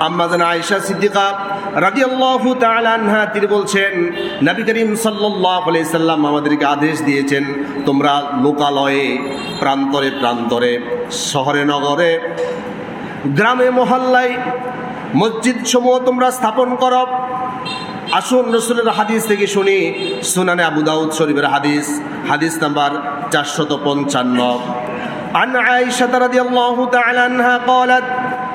আম্মাজান আয়েশা সিদ্দিকা রাদিয়াল্লাহু তাআলা আনহা তিনি বলছেন নবী করিম সাল্লাল্লাহু আলাইহি সাল্লাম আমাদেরকে আদেশ দিয়েছেন তোমরা লোকালয়ে প্রান্তরে প্রান্তরে শহরে নগরে গ্রামে মহল্লায় মসজিদ সমূহ তোমরা স্থাপন করো আসুন রসুলের হাদিস থেকে শুনি সুনানে আবু দাউদ শরীফের হাদিস হাদিস নাম্বার চারশত পঞ্চান্ন عن عائشة رضي الله تعالى عنها قالت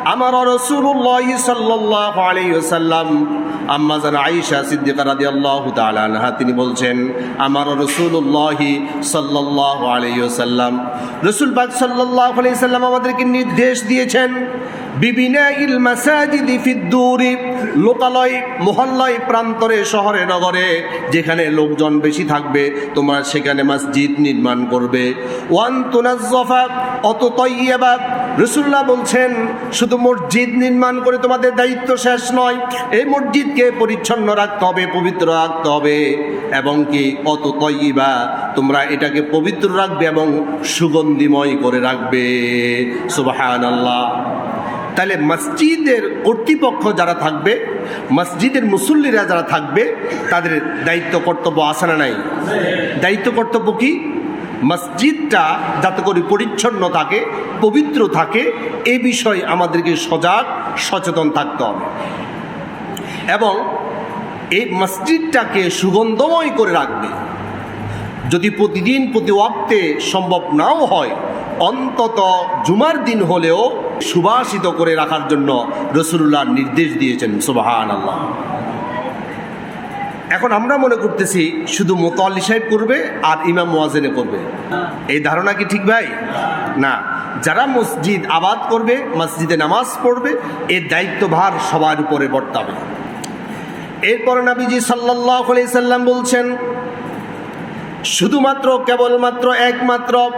আমার রসুল্লাহ সাল্লাহ আলাইসাল্লাম আম্মা জান আইসা সিদ্দিকা রাদি আল্লাহ তালাহা তিনি বলছেন, আমার রসুল্লাহি সাল্লাহ আলাইসাল্লাম রসুল বাগ সাল্লাহ আলাইসাল্লাম আমাদেরকে নির্দেশ দিয়েছেন লোকালয় প্রান্তরে, শহরে, নগরে, যেখানে লোকজন বেশি থাকবে, তোমরা সেখানে মসজিদ নির্মাণ করবে। ওয়ান তুনাজ্জফা, অত তৈয়বা। রসুল্লাহ বলছেন, শুধু মসজিদ নির্মাণ করে তোমাদের দায়িত্ব শেষ নয়, এই মসজিদকে পরিচ্ছন্ন রাখতে হবে, পবিত্র রাখতে হবে। এবং কি, অত তৈবা তোমরা এটাকে পবিত্র রাখবে এবং সুগন্ধিময় করে রাখবে। সুবাহান আল্লাহ তাহলে মসজিদের কর্তৃপক্ষ যারা থাকবে, মসজিদের মুসল্লিরা যারা থাকবে, তাদের দায়িত্ব কর্তব্য আসে না নাই? দায়িত্ব কর্তব্য কি? মসজিদটা যাতে করে পরিচ্ছন্ন থাকে, পবিত্র থাকে, এ বিষয়ে আমাদেরকে সজাগ, সচেতন থাকতে হবে। এবং এই মসজিদটাকে সুগন্ধময় করে রাখবে। যদি প্রতিদিন, প্রতি ওয়াক্তে সম্ভব নাও হয় অন্তত জুমার দিন হলেও সুবাসিত করে রাখার জন্য রসুল্লাহ নির্দেশ দিয়েছেন সুবাহান আল্লাহ এখন আমরা মনে করতেছি শুধু মোতাল্লি সাহেব করবে আর ইমাম মোয়াজেনে করবে। এই ধারণা কি ঠিক ভাই? না। যারা মসজিদ আবাদ করবে, মসজিদে নামাজ পড়বে, এর দায়িত্বভার সবার উপরে বর্তাবে। এরপর নাবিজি সাল্লাহ সাল্লাম বলছেন, শুধুমাত্র কেবলমাত্র একমাত্র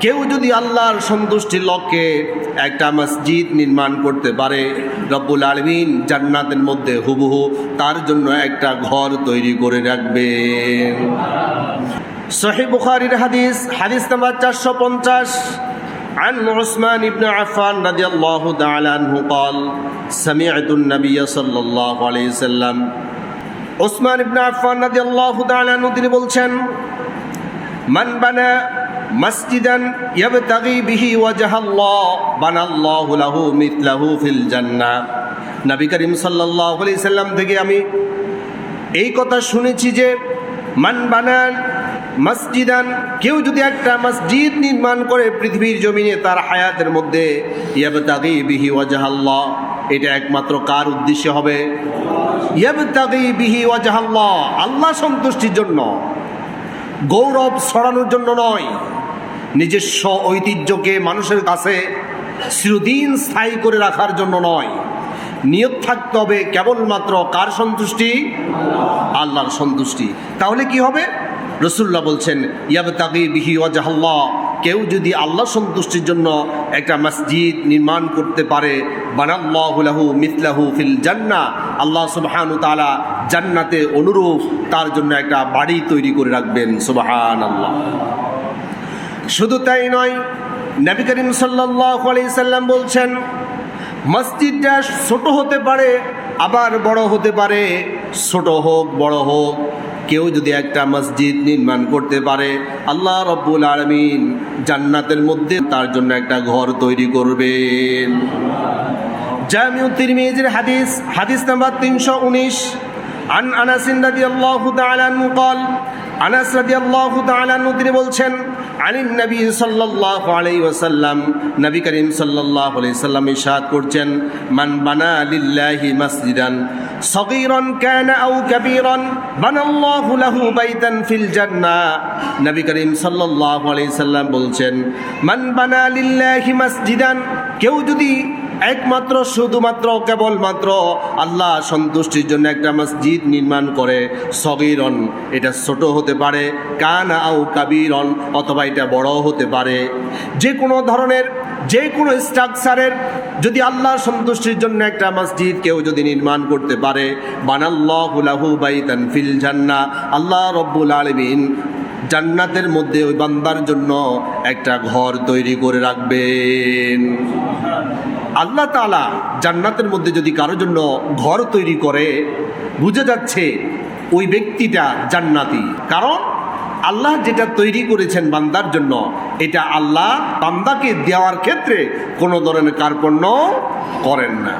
কেউ যদি আল্লাহর সন্তুষ্টির লক্ষ্যে একটা মসজিদ নির্মাণ করতে পারে রব্বুল আলমিন জান্নাতের মধ্যে হুবহু তার জন্য একটা ঘর তৈরি করে রাখবেন সহি বুখারির হাদিস হাদিস নাম্বার চারশো পঞ্চাশ عن عثمان بن عفان رضي الله تعالى عنه قال سمعت النبي صلى الله عليه وسلم ওসমান ইবনে আফফান রাদিয়াল্লাহু তাআলা আনহু তিনি বলছেন মান বানা মসজিদান বিহি আলাইহি সাল্লাম থেকে আমি এই কথা শুনেছি যে মসজিদান, কেউ যদি একটা মসজিদ নির্মাণ করে পৃথিবীর জমিনে, তার হায়াতের মধ্যে বিহি এটা একমাত্র কার উদ্দেশ্যে হবে? বিহি আল্লাহ সন্তুষ্টির জন্য, গৌরব ছড়ানোর জন্য নয়। নিজস্ব ঐতিহ্যকে মানুষের কাছে চিরদিন স্থায়ী করে রাখার জন্য নয়। নিয়ত থাকতে হবে কেবলমাত্র কার সন্তুষ্টি? আল্লাহর সন্তুষ্টি। তাহলে কি হবে? রসুল্লাহ বলছেন ইয়াব তাকি বিহি ওয়াজাহাল্লাহ। কেউ যদি আল্লাহ সন্তুষ্টির জন্য একটা মসজিদ নির্মাণ করতে পারে বানাল্লাহুলাহু মিথলাহু ফিল জান্না আল্লাহ সুবহানু তাআলা জান্নাতে অনুরূপ তার জন্য একটা বাড়ি তৈরি করে রাখবেন। সুবহান আল্লাহ শুধু তাই নয় নবী করিম সাল্লাল্লাহু আলাইহি সাল্লাম বলছেন মসজিদটা ছোট হতে পারে আবার বড় হতে পারে ছোট হোক বড় হোক কেউ যদি একটা মসজিদ নির্মাণ করতে পারে আল্লাহ রব্বুল আলমিন জান্নাতের মধ্যে তার জন্য একটা ঘর তৈরি করবেন জামিউ তিরমিজির হাদিস হাদিস নাম্বার তিনশো উনিশ আন আনাসিন রাদিয়াল্লাহু তাআলা আনহু قال আনাস রাদিয়াল্লাহু তাআলা তিনি বলছেন, আনিন নবী সাল্লাল্লাহু আলাইহি ওয়াসাল্লাম, নবী করিম সাল্লাল্লাহু আলাইহি সাল্লাম ইরশাদ করছেন, মান বানা লিল্লাহি মসজিদান, সগীরান কানা আও কাবীরান, বানাল্লাহু লাহু বাইতান ফিল জান্নাহ নবী করিম সাল্লাল্লাহু আলাইহি সাল্লাম বলছেন, মান বানা লিল্লাহি মসজিদান, কেউ যদি একমাত্র, শুধুমাত্র, কেবলমাত্র আল্লাহ সন্তুষ্টির জন্য একটা মসজিদ নির্মাণ করে। সগিরন, এটা ছোট হতে পারে, কান আও কাবিরন, অথবা এটা বড় হতে পারে। যে কোনো ধরনের, যে কোনো স্ট্রাকচারের, যদি আল্লাহ সন্তুষ্টির জন্য একটা মসজিদ কেউ যদি নির্মাণ করতে পারে ফিল জান্না আল্লাহ রব্বুল আলমিন জান্নাতের মধ্যে ওই বান্দার জন্য একটা ঘর তৈরি করে রাখবেন। আল্লাহ তালা জান্নাতের মধ্যে যদি কারোর জন্য ঘর তৈরি করে, বুঝে যাচ্ছে ওই ব্যক্তিটা জান্নাতি। কারণ আল্লাহ যেটা তৈরি করেছেন বান্দার জন্য, এটা আল্লাহ বান্দাকে দেওয়ার ক্ষেত্রে কোনো ধরনের কার্পণ্য করেন না।